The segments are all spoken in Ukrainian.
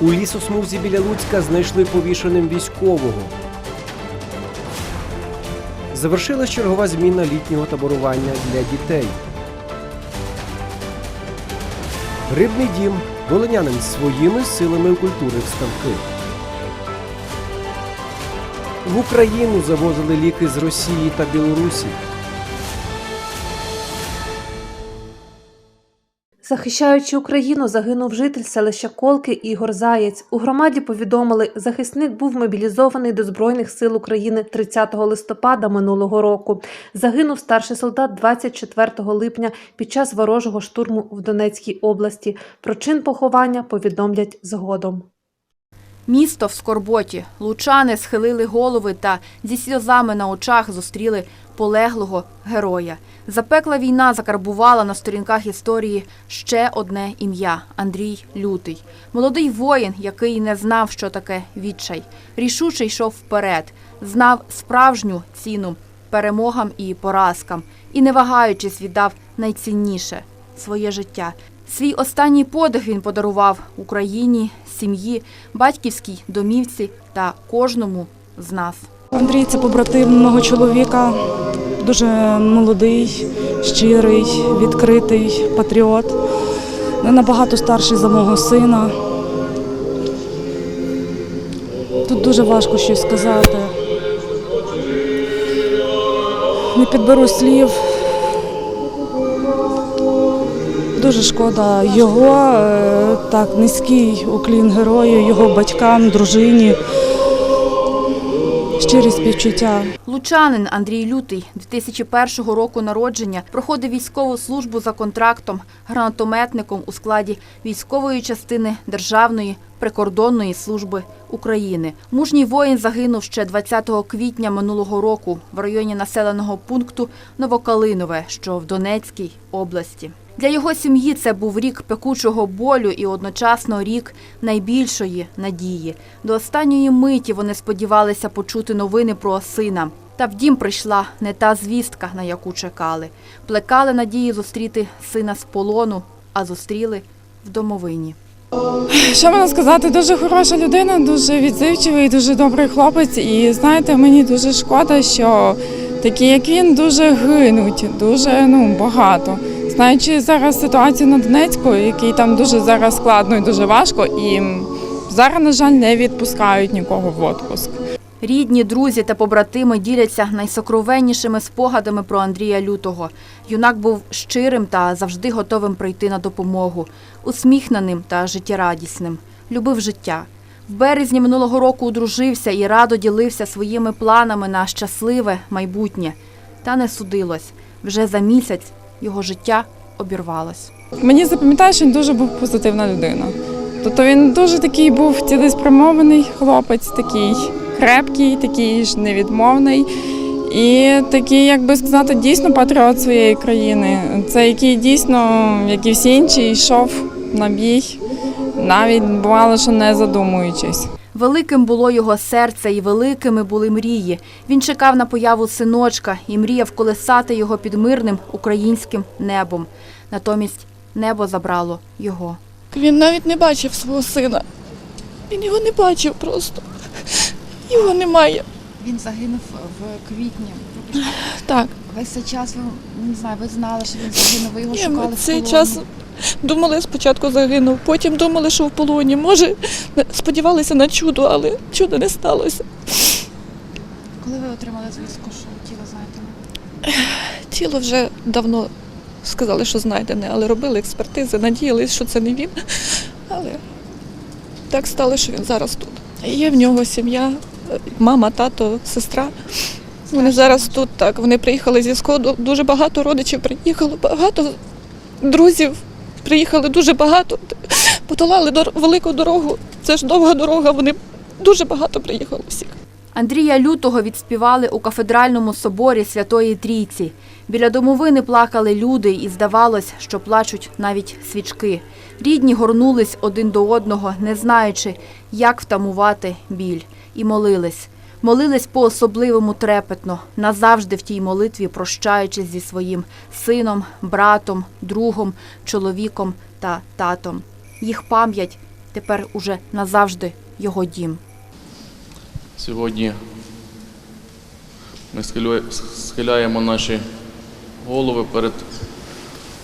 У лісосмузі біля Луцька знайшли повішеним військового. Завершилась чергова зміна літнього таборування для дітей. Рибний дім волинянин своїми силами укультурив ставки. В Україну завозили ліки з Росії та Білорусі. Захищаючи Україну, загинув житель селища Колки Ігор Заєць. У громаді повідомили, захисник був мобілізований до Збройних сил України 30 листопада минулого року. Загинув старший солдат 24 липня під час ворожого штурму в Донецькій області. Про чин поховання повідомлять згодом. Місто в скорботі. Лучани схилили голови та зі сльозами на очах зустріли полеглого героя. Запекла війна закарбувала на сторінках історії ще одне ім'я Андрій Лютий. Молодий воїн, який не знав, що таке відчай. Рішуче йшов вперед, знав справжню ціну перемогам і поразкам і, не вагаючись, віддав найцінніше своє життя. Свій останній подих він подарував Україні, сім'ї, батьківській домівці та кожному з нас. Андрій це побратим мого чоловіка, дуже молодий, щирий, відкритий патріот, набагато старший за мого сина. Тут дуже важко щось сказати. Не підберу слів. Дуже шкода його, е, так, низький уклін герою, його батькам, дружині. Щирі співчуття. Лучанин Андрій Лютий 2001 року народження проходив військову службу за контрактом гранатометником у складі військової частини Державної прикордонної служби України. Мужній воїн загинув ще 20 квітня минулого року в районі населеного пункту Новокалинове, що в Донецькій області. Для його сім'ї це був рік пекучого болю і одночасно рік найбільшої надії. До останньої миті вони сподівалися почути новини про сина. Та в дім прийшла не та звістка, на яку чекали. Плекали надії зустріти сина з полону, а зустріли в домовині. Що можна сказати, дуже хороша людина, дуже відзивчивий, дуже добрий хлопець. І знаєте, мені дуже шкода, що такі, як він, дуже гинуть, дуже ну, багато. Знаючи зараз ситуацію на Донецьку, який там дуже зараз складно і дуже важко, і зараз, на жаль, не відпускають нікого в відпуск. Рідні, друзі та побратими діляться найсокровеннішими спогадами про Андрія Лютого. Юнак був щирим та завжди готовим прийти на допомогу, усміхненим та життєрадісним. Любив життя. В березні минулого року одружився і радо ділився своїми планами на щасливе майбутнє. Та не судилось. Вже за місяць його життя обірвалось. Мені запам'ятає, що він дуже був позитивна людина. Тобто він дуже такий був цілеспрямований хлопець, такий крепкий, такий ж невідмовний. І такий, як би сказати, дійсно патріот своєї країни. Це який дійсно, як і всі інші, йшов на бій, навіть бувало, що не задумуючись. Великим було його серце і великими були мрії. Він чекав на появу синочка і мріяв колесати його під мирним українським небом. Натомість небо забрало його. Він навіть не бачив свого сина. Він його не бачив просто. Його немає. Він загинув в квітні. Так, Весь цей час ви не знаю, ви знали, що він загинув, ви його Ні, шукали в цей полоні. час думали спочатку загинув, потім думали, що в полоні. Може, сподівалися на чудо, але чудо не сталося. Коли ви отримали звістку, що тіло знайдено? Тіло вже давно сказали, що знайдене, але робили експертизи, надіялись, що це не він. Але так стало, що він зараз тут. Є в нього сім'я, мама, тато, сестра. Вони зараз тут так. Вони приїхали зі сходу. Дуже багато родичів приїхало, багато друзів приїхали дуже багато. Подолали велику дорогу. Це ж довга дорога. Вони дуже багато приїхало всіх. Андрія Лютого відспівали у кафедральному соборі Святої Трійці. Біля домовини плакали люди, і здавалось, що плачуть навіть свічки. Рідні горнулись один до одного, не знаючи, як втамувати біль, і молились. Молились по-особливому трепетно, назавжди в тій молитві прощаючись зі своїм сином, братом, другом, чоловіком та татом. Їх пам'ять тепер уже назавжди його дім. Сьогодні ми схиляємо наші голови перед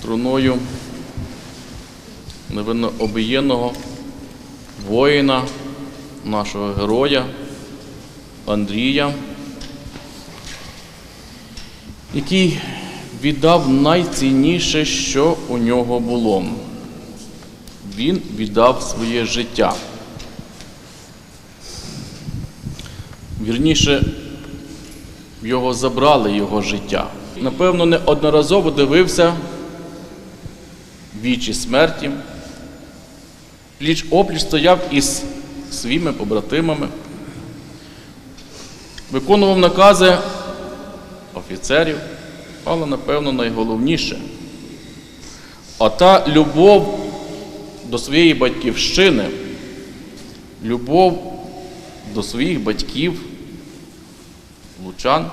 труною невинно обієнного воїна, нашого героя Андрія, який віддав найцінніше, що у нього було. Він віддав своє життя. Вірніше, його забрали його життя. Напевно, неодноразово дивився вічі смерті. Пліч опліч стояв із своїми побратимами, виконував накази офіцерів, але, напевно, найголовніше. А та любов до своєї батьківщини, любов до своїх батьків, лучан,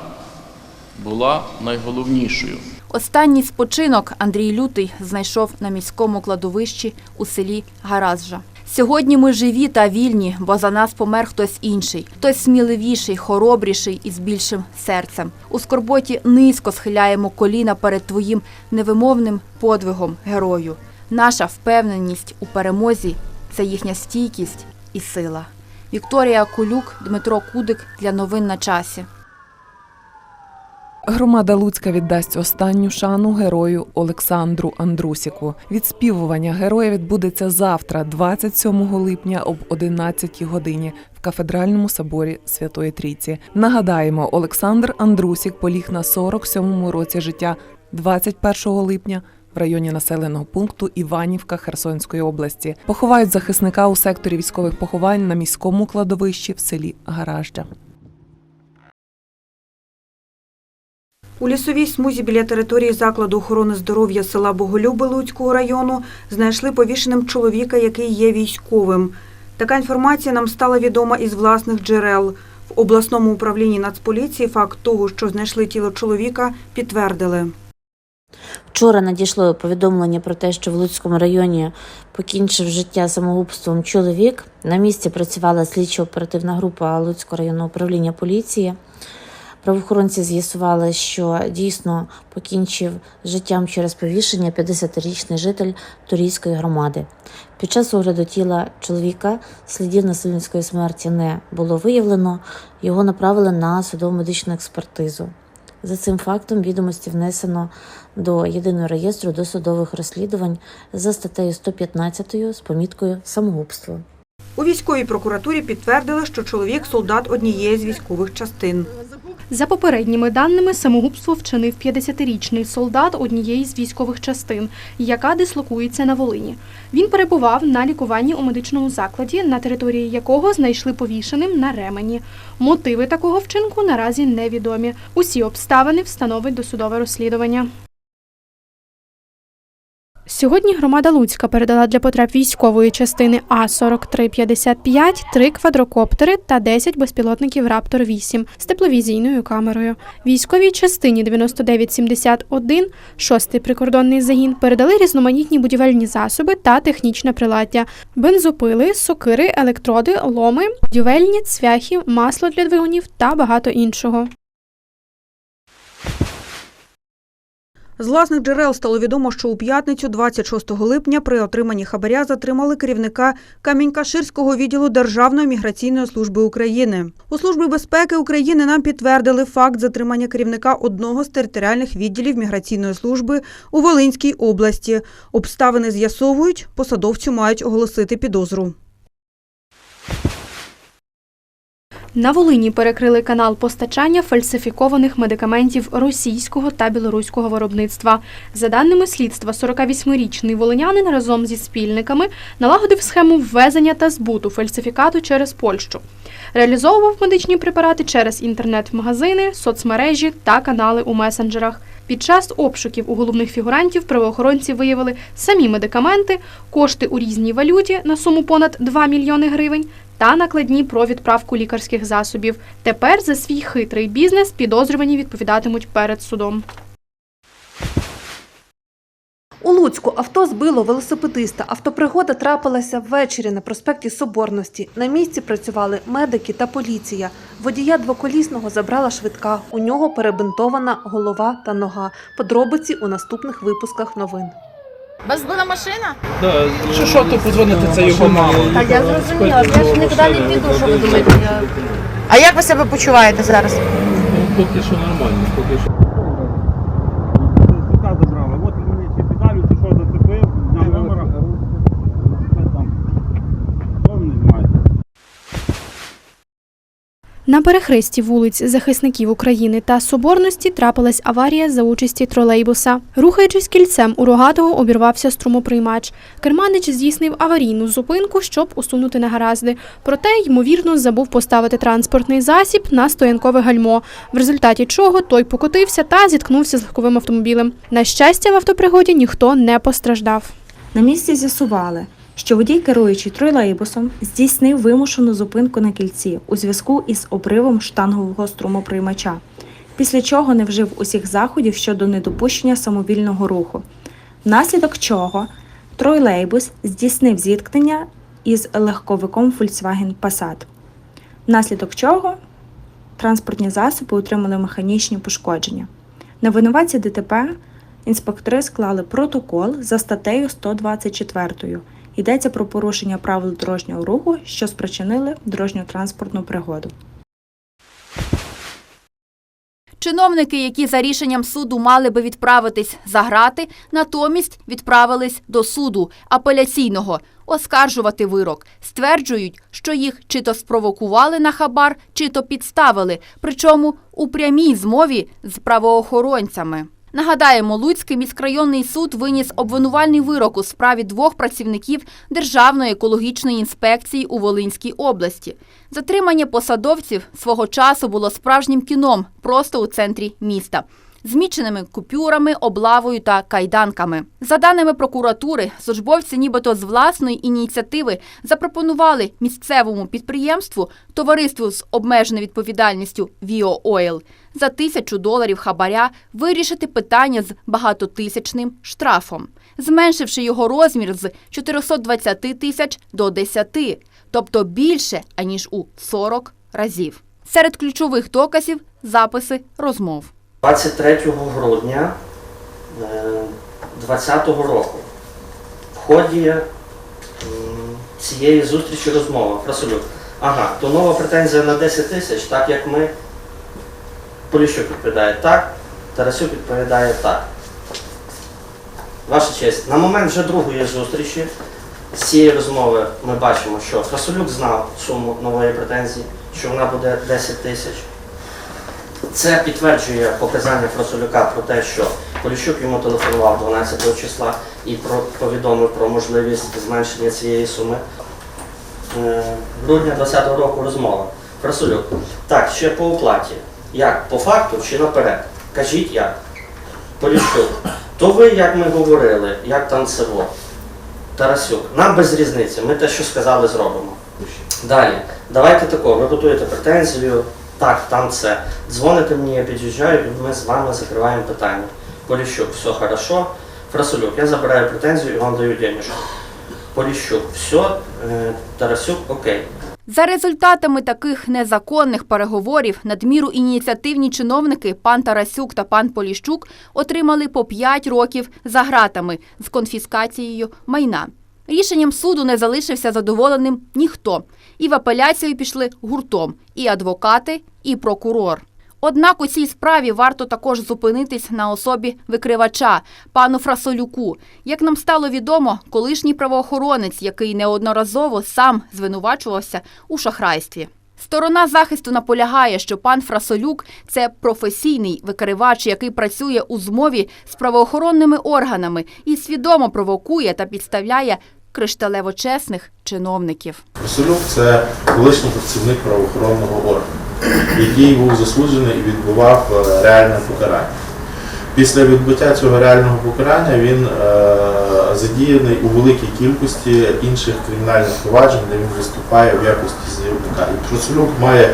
була найголовнішою. Останній спочинок Андрій Лютий знайшов на міському кладовищі у селі Гаразжа. Сьогодні ми живі та вільні, бо за нас помер хтось інший, хтось сміливіший, хоробріший і з більшим серцем. У скорботі низько схиляємо коліна перед твоїм невимовним подвигом, герою. Наша впевненість у перемозі це їхня стійкість і сила. Вікторія Кулюк, Дмитро Кудик для новин на часі. Громада Луцька віддасть останню шану герою Олександру Андрусіку. Відспівування героя відбудеться завтра, 27 липня об 11 годині в кафедральному соборі Святої Трійці. Нагадаємо, Олександр Андрусік поліг на 47-му році життя 21 липня. В районі населеного пункту Іванівка Херсонської області поховають захисника у секторі військових поховань на міському кладовищі в селі Гараждя. У лісовій смузі біля території закладу охорони здоров'я села Боголюби Луцького району знайшли повішеним чоловіка, який є військовим. Така інформація нам стала відома із власних джерел. В обласному управлінні Нацполіції факт того, що знайшли тіло чоловіка, підтвердили. Вчора надійшло повідомлення про те, що в Луцькому районі покінчив життя самогубством чоловік. На місці працювала слідчо-оперативна група Луцького районного управління поліції. Правоохоронці з'ясували, що дійсно покінчив життям через повішення 50-річний житель Турійської громади. Під час огляду тіла чоловіка слідів насильницької смерті не було виявлено. Його направили на судово-медичну експертизу. За цим фактом відомості внесено до єдиного реєстру досудових розслідувань за статтею 115 з поміткою самогубство. У військовій прокуратурі підтвердили, що чоловік солдат однієї з військових частин. За попередніми даними, самогубство вчинив 50-річний солдат однієї з військових частин, яка дислокується на Волині. Він перебував на лікуванні у медичному закладі, на території якого знайшли повішеним на ремені. Мотиви такого вчинку наразі невідомі. Усі обставини встановить досудове розслідування. Сьогодні громада Луцька передала для потреб військової частини А-4355 три квадрокоптери та 10 безпілотників Раптор 8 з тепловізійною камерою. Військовій частині 9971, 6-й прикордонний загін, передали різноманітні будівельні засоби та технічне приладдя: бензопили, сокири, електроди, ломи, будівельні цвяхи, масло для двигунів та багато іншого. З власних джерел стало відомо, що у п'ятницю, 26 липня, при отриманні хабаря затримали керівника Камінь-Каширського відділу Державної міграційної служби України. У службі безпеки України нам підтвердили факт затримання керівника одного з територіальних відділів міграційної служби у Волинській області. Обставини з'ясовують, посадовцю мають оголосити підозру. На Волині перекрили канал постачання фальсифікованих медикаментів російського та білоруського виробництва. За даними слідства, 48-річний волинянин разом зі спільниками налагодив схему ввезення та збуту фальсифікату через Польщу. Реалізовував медичні препарати через інтернет-магазини, соцмережі та канали у месенджерах. Під час обшуків у головних фігурантів правоохоронці виявили самі медикаменти, кошти у різній валюті на суму понад 2 мільйони гривень та накладні про відправку лікарських засобів. Тепер за свій хитрий бізнес підозрювані відповідатимуть перед судом. У Луцьку авто збило велосипедиста. Автопригода трапилася ввечері на проспекті Соборності. На місці працювали медики та поліція. Водія двоколісного забрала швидка. У нього перебинтована голова та нога. Подробиці у наступних випусках новин. Вас збила машина? Що, що то подзвонити, це його мама. Так, я зрозуміла. Я ж нікуди не піду, що ви думаєте? А як ви себе почуваєте зараз? Поки що нормально, поки що. забрали. От мені ці педалі, ти що зацепив, зняв номера. Що там? Що вони знімають? На перехресті вулиць захисників України та Соборності трапилась аварія за участі тролейбуса. Рухаючись кільцем, у рогатого обірвався струмоприймач. Керманич здійснив аварійну зупинку, щоб усунути негаразди. Проте, ймовірно, забув поставити транспортний засіб на стоянкове гальмо, в результаті чого той покотився та зіткнувся з легковим автомобілем. На щастя, в автопригоді ніхто не постраждав. На місці з'ясували, що водій, керуючий тролейбусом, здійснив вимушену зупинку на кільці у зв'язку із обривом штангового струмоприймача, після чого не вжив усіх заходів щодо недопущення самовільного руху, внаслідок чого тролейбус здійснив зіткнення із легковиком Volkswagen Passat, внаслідок чого транспортні засоби отримали механічні пошкодження. На винуватці ДТП інспектори склали протокол за статтею 124. Йдеться про порушення правил дорожнього руху, що спричинили дорожньо-транспортну пригоду. Чиновники, які за рішенням суду мали би відправитись за грати, натомість відправились до суду апеляційного оскаржувати вирок. Стверджують, що їх чи то спровокували на хабар, чи то підставили, причому у прямій змові з правоохоронцями. Нагадаємо, Луцький міськрайонний суд виніс обвинувальний вирок у справі двох працівників Державної екологічної інспекції у Волинській області. Затримання посадовців свого часу було справжнім кіном просто у центрі міста. Зміченими купюрами, облавою та кайданками. За даними прокуратури, службовці нібито з власної ініціативи запропонували місцевому підприємству товариству з обмеженою відповідальністю Vio Oil за тисячу доларів хабаря вирішити питання з багатотисячним штрафом, зменшивши його розмір з 420 тисяч до 10, тобто більше аніж у 40 разів. Серед ключових доказів записи розмов. 23 грудня 2020 року в ході цієї зустрічі розмова Фрасолюк. Ага, то нова претензія на 10 тисяч, так як ми. Поліщук відповідає так, Тарасюк відповідає так. Ваша честь, на момент вже другої зустрічі з цієї розмови ми бачимо, що Фрасолюк знав суму нової претензії, що вона буде 10 тисяч. Це підтверджує показання Фрасолюка про те, що Поліщук йому телефонував 12 числа і про, повідомив про можливість зменшення цієї суми. Е, грудня 2020 року розмова. Фрасолюк. Так, ще по оплаті. Як? По факту чи наперед? Кажіть як? Поліщук. То ви, як ми говорили, як там це було? Тарасюк. Нам без різниці. Ми те, що сказали, зробимо. Далі. Давайте тако, ви готуєте претензію. Так, там це. Дзвоните мені, я під'їжджаю, і ми з вами закриваємо питання. Поліщук, все хорошо. Фрасолюк, я забираю претензію і вам даю денежку. Поліщук, все, Тарасюк, окей. За результатами таких незаконних переговорів надміру ініціативні чиновники пан Тарасюк та пан Поліщук отримали по 5 років за гратами з конфіскацією майна. Рішенням суду не залишився задоволеним ніхто. І в апеляцію пішли гуртом і адвокати, і прокурор. Однак у цій справі варто також зупинитись на особі викривача, пану Фрасолюку. Як нам стало відомо, колишній правоохоронець, який неодноразово сам звинувачувався у шахрайстві. Сторона захисту наполягає, що пан Фрасолюк це професійний викривач, який працює у змові з правоохоронними органами і свідомо провокує та підставляє кришталево чесних чиновників. Василюк це колишній працівник правоохоронного органу, який був засуджений і відбував е, реальне покарання. Після відбуття цього реального покарання він е, задіяний у великій кількості інших кримінальних проваджень, де він виступає в якості заявника. І Процелюк має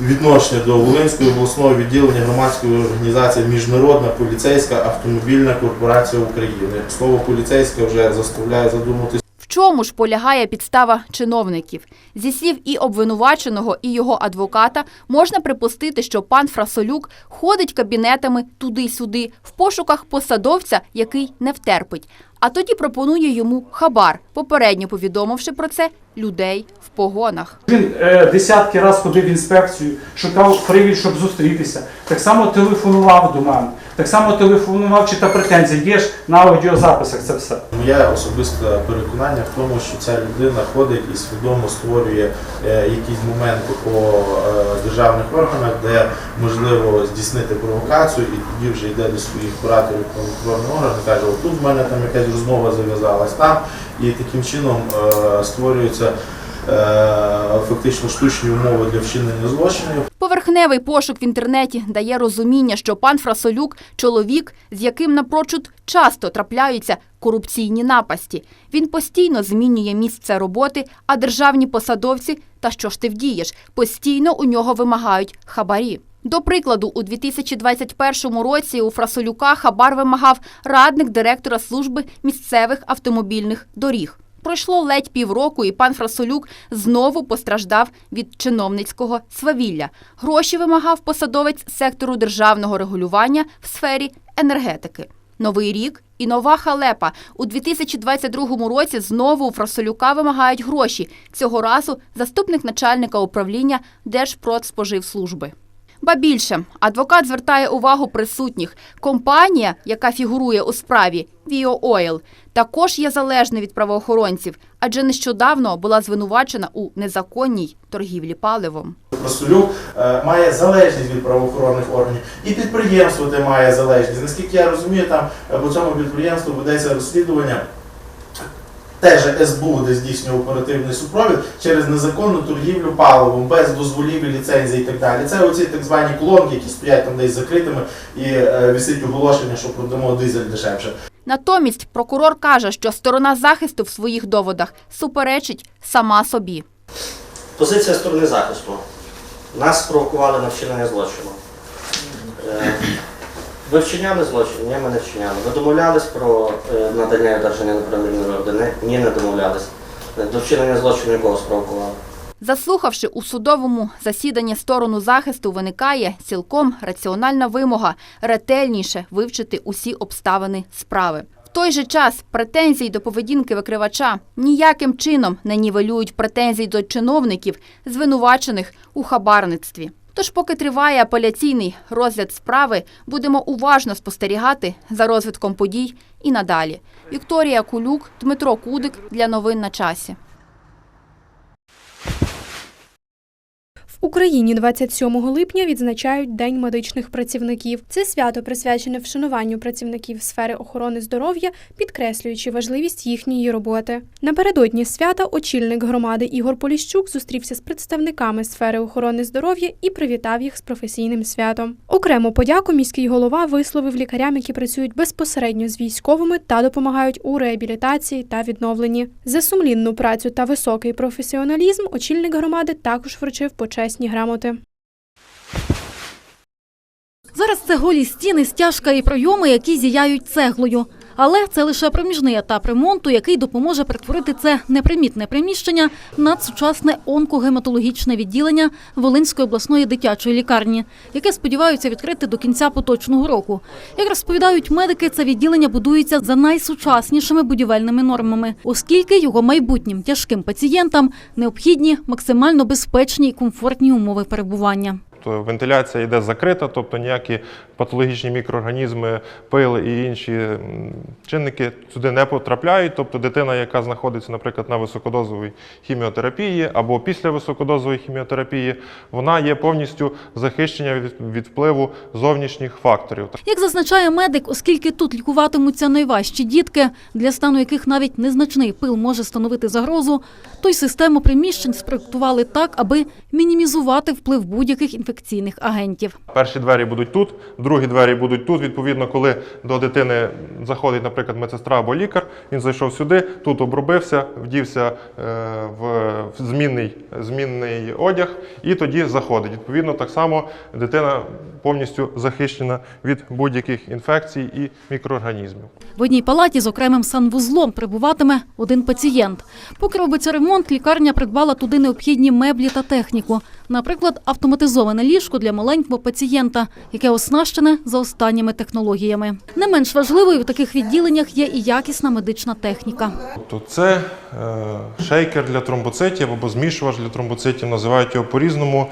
відношення до Волинського обласного відділення громадської організації Міжнародна поліцейська автомобільна корпорація України. Слово поліцейська вже заставляє задуматися. В чому ж полягає підстава чиновників? Зі слів і обвинуваченого, і його адвоката можна припустити, що пан Фрасолюк ходить кабінетами туди-сюди в пошуках посадовця, який не втерпить, а тоді пропонує йому хабар, попередньо повідомивши про це людей в погонах. Він е, десятки разів ходив в інспекцію, шукав привід, щоб зустрітися. Так само телефонував до мене. Так само телефонував, чи та претензія. Є ж на аудіозаписах це все. Моє особисте переконання в тому, що ця людина ходить і свідомо створює е, якісь моменти по е, державних органах, де можливо здійснити провокацію, і тоді вже йде до своїх кураторів правоохоронних органів, каже, отут в мене там якась розмова зав'язалась там, і таким чином е, створюються е, фактично штучні умови для вчинення злочинів. Поверхневий пошук в інтернеті дає розуміння, що пан Фрасолюк – чоловік, з яким напрочуд часто трапляються корупційні напасті. Він постійно змінює місце роботи, а державні посадовці, та що ж ти вдієш, постійно у нього вимагають хабарі. До прикладу, у 2021 році у Фрасолюка хабар вимагав радник директора служби місцевих автомобільних доріг. Пройшло ледь півроку, і пан Фрасолюк знову постраждав від чиновницького свавілля. Гроші вимагав посадовець сектору державного регулювання в сфері енергетики. Новий рік і нова халепа. У 2022 році знову у Фрасолюка вимагають гроші. Цього разу заступник начальника управління Держпродспоживслужби. Ба більше, адвокат звертає увагу присутніх. Компанія, яка фігурує у справі Vio Oil, також є залежною від правоохоронців, адже нещодавно була звинувачена у незаконній торгівлі паливом. Просолюк е, має залежність від правоохоронних органів, і підприємство те має залежність. Наскільки я розумію, там е, по цьому підприємству ведеться розслідування. Теж СБУ, де здійснює оперативний супровід через незаконну торгівлю паливом, без дозволів і ліцензій і так далі. Це оці так звані колонки, які стоять там десь закритими і е, висить оголошення, що продамо дизель дешевше. Натомість прокурор каже, що сторона захисту в своїх доводах суперечить сама собі. Позиція сторони захисту. Нас спровокували на вчинення злочину. Ви вчиняли злочин? Ні, ми не вчиняли. Ви домовлялись про е, надання одержання неправомірної родини? Ні, не домовлялись. До вчинення злочину якого спровокували? Заслухавши у судовому засіданні сторону захисту, виникає цілком раціональна вимога ретельніше вивчити усі обставини справи. В той же час претензії до поведінки викривача ніяким чином не нівелюють претензій до чиновників, звинувачених у хабарництві. Тож, поки триває апеляційний розгляд справи, будемо уважно спостерігати за розвитком подій і надалі. Вікторія Кулюк, Дмитро Кудик для новин на часі. В Україні 27 липня відзначають День медичних працівників. Це свято присвячене вшануванню працівників сфери охорони здоров'я, підкреслюючи важливість їхньої роботи. Напередодні свята очільник громади Ігор Поліщук зустрівся з представниками сфери охорони здоров'я і привітав їх з професійним святом. Окрему подяку міський голова висловив лікарям, які працюють безпосередньо з військовими та допомагають у реабілітації та відновленні. За сумлінну працю та високий професіоналізм очільник громади також вручив почесні грамоти. Зараз це голі стіни, стяжка і пройоми, які зіяють цеглою. Але це лише проміжний етап ремонту, який допоможе перетворити це непримітне приміщення на сучасне онкогематологічне відділення Волинської обласної дитячої лікарні, яке сподіваються відкрити до кінця поточного року. Як розповідають медики, це відділення будується за найсучаснішими будівельними нормами, оскільки його майбутнім тяжким пацієнтам необхідні максимально безпечні і комфортні умови перебування. Тобто вентиляція йде закрита, тобто ніякі патологічні мікроорганізми, пил і інші чинники сюди не потрапляють. Тобто дитина, яка знаходиться, наприклад, на високодозовій хіміотерапії або після високодозової хіміотерапії, вона є повністю захищена від, від впливу зовнішніх факторів. Як зазначає медик, оскільки тут лікуватимуться найважчі дітки, для стану яких навіть незначний пил може становити загрозу, то й систему приміщень спроектували так, аби мінімізувати вплив будь-яких інфекційних інфекційних агентів. Перші двері будуть тут, другі двері будуть тут. Відповідно, коли до дитини заходить, наприклад, медсестра або лікар, він зайшов сюди, тут обробився, вдівся е, в в змінний, змінний одяг і тоді заходить. Відповідно, так само дитина повністю захищена від будь-яких інфекцій і мікроорганізмів. В одній палаті з окремим санвузлом прибуватиме один пацієнт. Поки робиться ремонт, лікарня придбала туди необхідні меблі та техніку. Наприклад, автоматизоване ліжко для маленького пацієнта, яке оснащене за останніми технологіями. Не менш важливою в таких відділеннях є і якісна медична техніка. Тобто це е, шейкер для тромбоцитів або змішувач для тромбоцитів, називають його по-різному.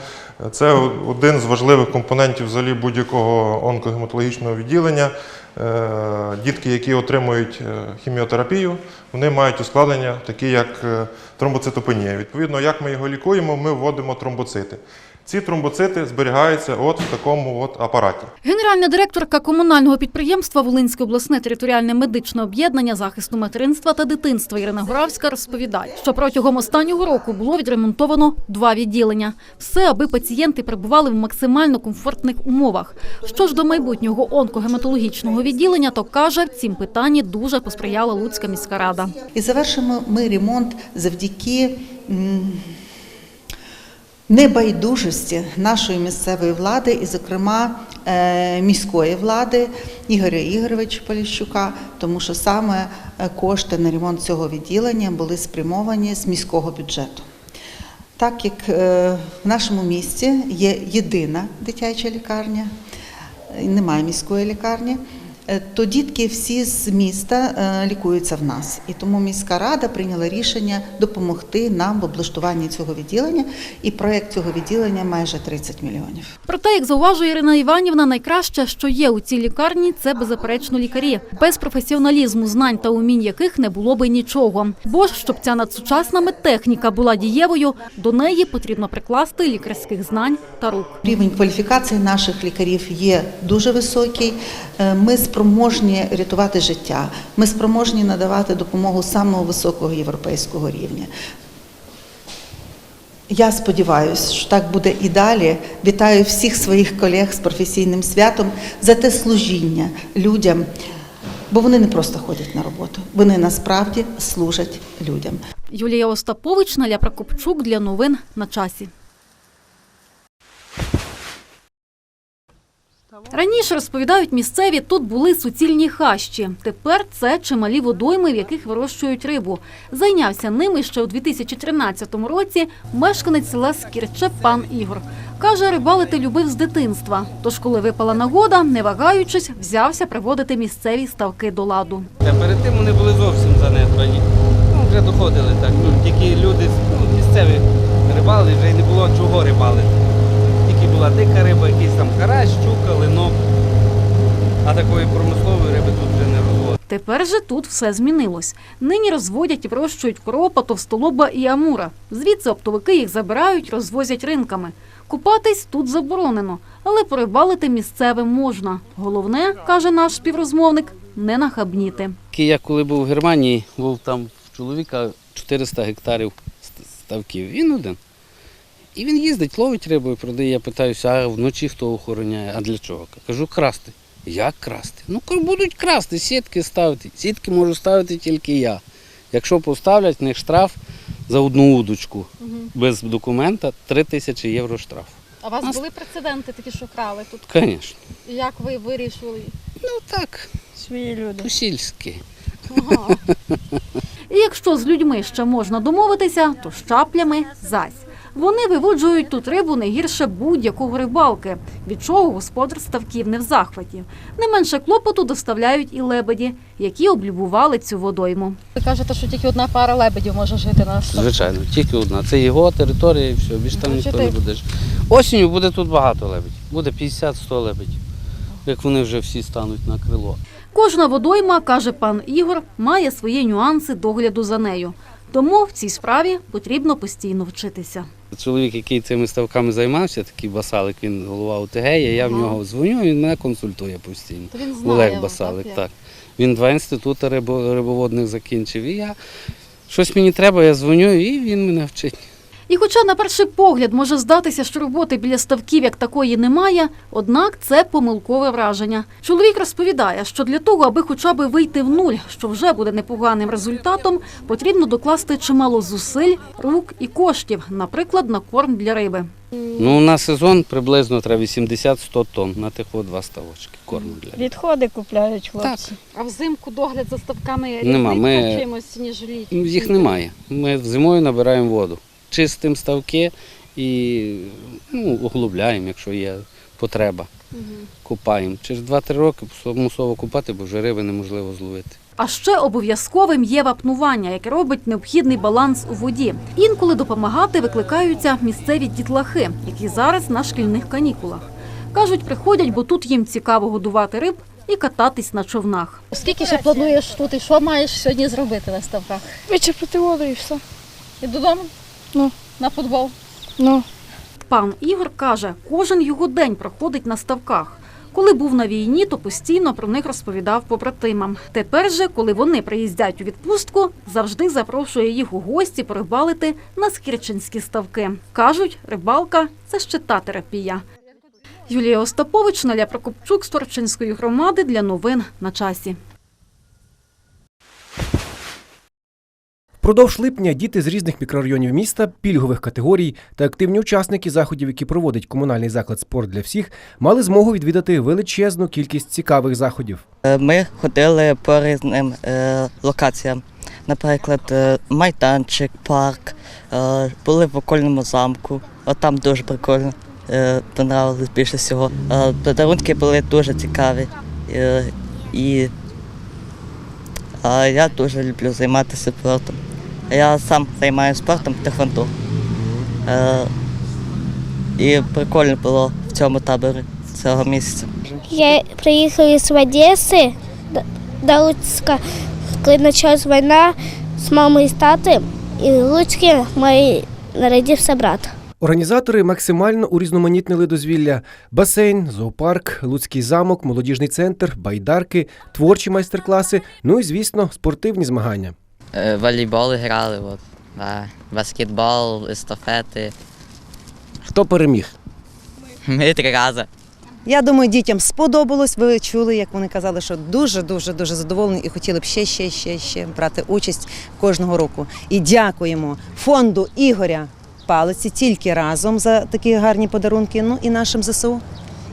Це один з важливих компонентів взагалі будь-якого онкогематологічного відділення. Е, Дітки, які отримують е, хіміотерапію, вони мають ускладнення, такі як е, тромбоцитопенія. Відповідно, як ми його лікуємо, ми вводимо тромбоцити. Ці тромбоцити зберігаються от в такому от апараті. Генеральна директорка комунального підприємства Волинське обласне територіальне медичне об'єднання захисту материнства та дитинства Ірина Горавська розповідає, що протягом останнього року було відремонтовано два відділення. Все, аби пацієнти перебували в максимально комфортних умовах. Що ж до майбутнього онкогематологічного відділення, то каже, в цім питанні дуже посприяла Луцька міська рада. І завершимо ми ремонт завдяки небайдужості нашої місцевої влади, і, зокрема, е, міської влади Ігоря Ігоровича Поліщука, тому що саме е, кошти на ремонт цього відділення були спрямовані з міського бюджету. Так як е, в нашому місті є єдина дитяча лікарня, немає міської лікарні, то дітки всі з міста е, лікуються в нас. І тому міська рада прийняла рішення допомогти нам в облаштуванні цього відділення. І проєкт цього відділення майже 30 мільйонів. Проте, як зауважує Ірина Іванівна, найкраще, що є у цій лікарні, це беззаперечно лікарі, без професіоналізму, знань та умінь яких не було би нічого. Бо ж, щоб ця надсучасна медтехніка була дієвою, до неї потрібно прикласти лікарських знань та рук. Рівень кваліфікації наших лікарів є дуже високий. Е, Ми спроможні рятувати життя. Ми спроможні надавати допомогу самого високого європейського рівня. Я сподіваюся, що так буде і далі. Вітаю всіх своїх колег з професійним святом за те служіння людям, бо вони не просто ходять на роботу, вони насправді служать людям. Юлія Остапович, Наля Прокопчук для новин на часі. Раніше розповідають місцеві, тут були суцільні хащі. Тепер це чималі водойми, в яких вирощують рибу. Зайнявся ними ще у 2013 році мешканець села Скірче пан Ігор. Каже, рибалити любив з дитинства. Тож, коли випала нагода, не вагаючись, взявся приводити місцеві ставки до ладу. Перед тим вони були зовсім занедбані. Ну, вже доходили так. Тільки люди ну, місцеві рибали, вже й не було чого рибалити. Тільки була дика риба, якийсь там карась, щука, линок. А такої промислової риби тут вже не розводять. Тепер же тут все змінилось. Нині розводять і вирощують коропа, товстолоба і амура. Звідси оптовики їх забирають, розвозять ринками. Купатись тут заборонено, але порибалити місцевим можна. Головне, каже наш співрозмовник, не нахабніти. Я коли був в Германії, був там в чоловіка 400 гектарів ставків. Він один. І він їздить, ловить рибу і продає. Я питаюся, а вночі хто охороняє? А для чого? Кажу, красти. Як красти? Ну, будуть красти, сітки ставити. Сітки можу ставити тільки я. Якщо поставлять, в них штраф за одну удочку без документа 3 тисячі євро штраф. А у вас були прецеденти такі, що крали тут? Звісно. Як ви вирішили? Ну так. Свої люди. По-сільськи. І якщо з людьми ще можна домовитися, то з чаплями зась. Вони виводжують тут рибу не гірше будь-якого рибалки, від чого господар ставків не в захваті. Не менше клопоту доставляють і лебеді, які облюбували цю водойму. Ви кажете, що тільки одна пара лебедів може жити на ставку. Звичайно, тільки одна. Це його територія і все, більше там ніхто не буде. жити. Осінню буде тут багато лебедів. Буде 50-100 лебедів. Як вони вже всі стануть на крило. Кожна водойма, каже пан Ігор, має свої нюанси догляду за нею. Тому в цій справі потрібно постійно вчитися. Чоловік, який цими ставками займався, такий басалик, він голова ОТГ, я в нього дзвоню, він мене консультує постійно. То він знає Олег Басалик, так, так. Він два інститути рибо- рибоводних закінчив. І я щось мені треба, я дзвоню, і він мене вчить. І хоча на перший погляд може здатися, що роботи біля ставків як такої немає, однак це помилкове враження. Чоловік розповідає, що для того, аби хоча б вийти в нуль, що вже буде непоганим результатом, потрібно докласти чимало зусиль, рук і коштів, наприклад, на корм для риби. Ну, на сезон приблизно треба 80-100 тонн на тих от два ставочки корму для. Відходи купляють хлопці. Так. А взимку догляд за ставками Нема, ми- чимось, ніж літом? Їх немає. Ми зимою набираємо воду, чистимо ставки і ну, углубляємо, якщо є потреба. Купаємо. Через 2-3 роки мусово купати, бо вже риби неможливо зловити. А ще обов'язковим є вапнування, яке робить необхідний баланс у воді. Інколи допомагати викликаються місцеві дітлахи, які зараз на шкільних канікулах. Кажуть, приходять, бо тут їм цікаво годувати риб і кататись на човнах. Скільки ще плануєш тут і що маєш сьогодні зробити на ставках? Вичерпати воду і все. І додому? Ну. На футбол? Ну. Пан Ігор каже, кожен його день проходить на ставках. Коли був на війні, то постійно про них розповідав побратимам. Тепер же, коли вони приїздять у відпустку, завжди запрошує їх у гості порибалити на скірченські ставки. Кажуть, рибалка це ще та терапія. Юлія Остапович, Наля Прокопчук з Торчинської громади для новин на часі. Впродовж липня діти з різних мікрорайонів міста, пільгових категорій та активні учасники заходів, які проводить комунальний заклад спорт для всіх, мали змогу відвідати величезну кількість цікавих заходів. Е, Ми ходили по різним е, локаціям. Наприклад, е, майданчик, парк, були в окольному замку. От там дуже прикольно. Понравилось більше всього. Подарунки були дуже цікаві. І я дуже люблю займатися спортом. Я сам займаюся спортом тхвондо. Е, і прикольно було в цьому таборі цього місяця. Я приїхала з Одеси до- до Луцька, коли почалась війна з мамою і з татом, і в Луцькі мій народився брат. Організатори максимально урізноманітнили дозвілля: басейн, зоопарк, Луцький замок, молодіжний центр, байдарки, творчі майстер-класи, ну і звісно, спортивні змагання. Е, Волейбол грали, от, да. баскетбол, естафети. Хто переміг? Ми три рази. Я думаю, дітям сподобалось. Ви чули, як вони казали, що дуже дуже дуже задоволені і хотіли б ще, ще, ще, ще брати участь кожного року. І дякуємо фонду Ігоря Палиці тільки разом за такі гарні подарунки. Ну і нашим ЗСУ,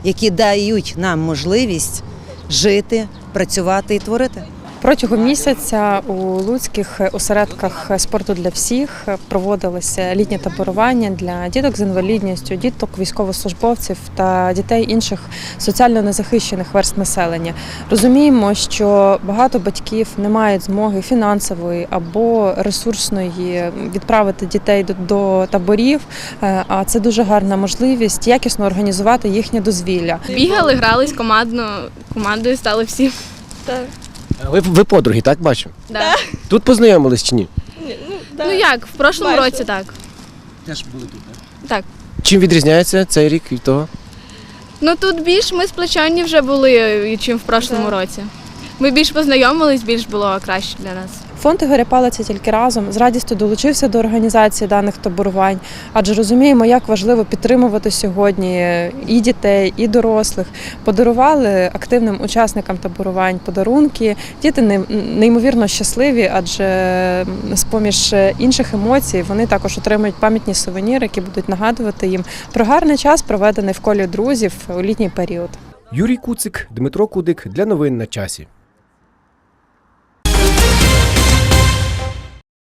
які дають нам можливість жити, працювати і творити. Протягом місяця у луцьких осередках спорту для всіх проводилося літнє таборування для діток з інвалідністю, діток військовослужбовців та дітей інших соціально незахищених верст населення. Розуміємо, що багато батьків не мають змоги фінансової або ресурсної відправити дітей до, до таборів. е, А це дуже гарна можливість якісно організувати їхнє дозвілля. Бігали, грались командно, командою стали всі. Так. Ви, ви подруги, так бачу? Да. Тут познайомились чи ні? Ну як, в прошлому Бачу. році так. Теж були тут, так? Так. Чим відрізняється цей рік від того? Ну тут більш ми сплечені вже були, чим в прошлому році. Ми більш познайомились, більш було краще для нас. Фонд Ігоря Палиця тільки разом з радістю долучився до організації даних таборувань, адже розуміємо, як важливо підтримувати сьогодні і дітей, і дорослих. Подарували активним учасникам таборувань подарунки. Діти неймовірно щасливі, адже з поміж інших емоцій вони також отримують пам'ятні сувеніри, які будуть нагадувати їм про гарний час, проведений в колі друзів у літній період. Юрій Куцик, Дмитро Кудик для новин на часі.